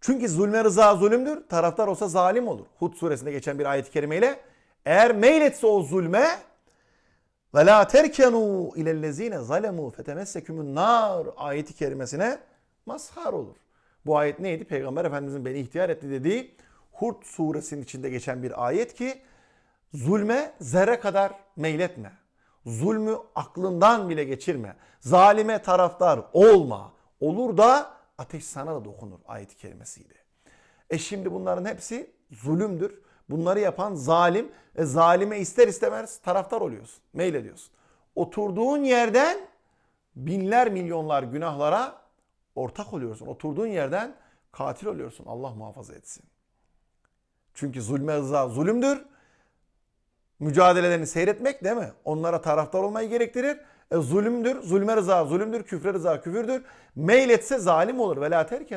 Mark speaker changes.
Speaker 1: Çünkü zulme rıza zulümdür. Taraftar olsa zalim olur. Hud suresinde geçen bir ayet-i kerimeyle eğer meyletse o zulme ve la terkenu ilellezine zalemu fetemessekumun nar ayeti kerimesine mazhar olur. Bu ayet neydi? Peygamber Efendimizin beni ihtiyar etti dediği Hud suresinin içinde geçen bir ayet ki zulme zerre kadar meyletme. Zulmü aklından bile geçirme. Zalime taraftar olma. Olur da ateş sana da dokunur ayet-i kerimesiydi. E şimdi bunların hepsi zulümdür. Bunları yapan zalim. E zalime ister istemez taraftar oluyorsun. Meylediyorsun. Oturduğun yerden binler milyonlar günahlara ortak oluyorsun. Oturduğun yerden katil oluyorsun. Allah muhafaza etsin. Çünkü zulme rıza zulümdür. Mücadelelerini seyretmek değil mi? Onlara taraftar olmayı gerektirir. E, zulümdür. Zulme rıza zulümdür. Küfre rıza küfürdür. Meyletse zalim olur. Ve la terken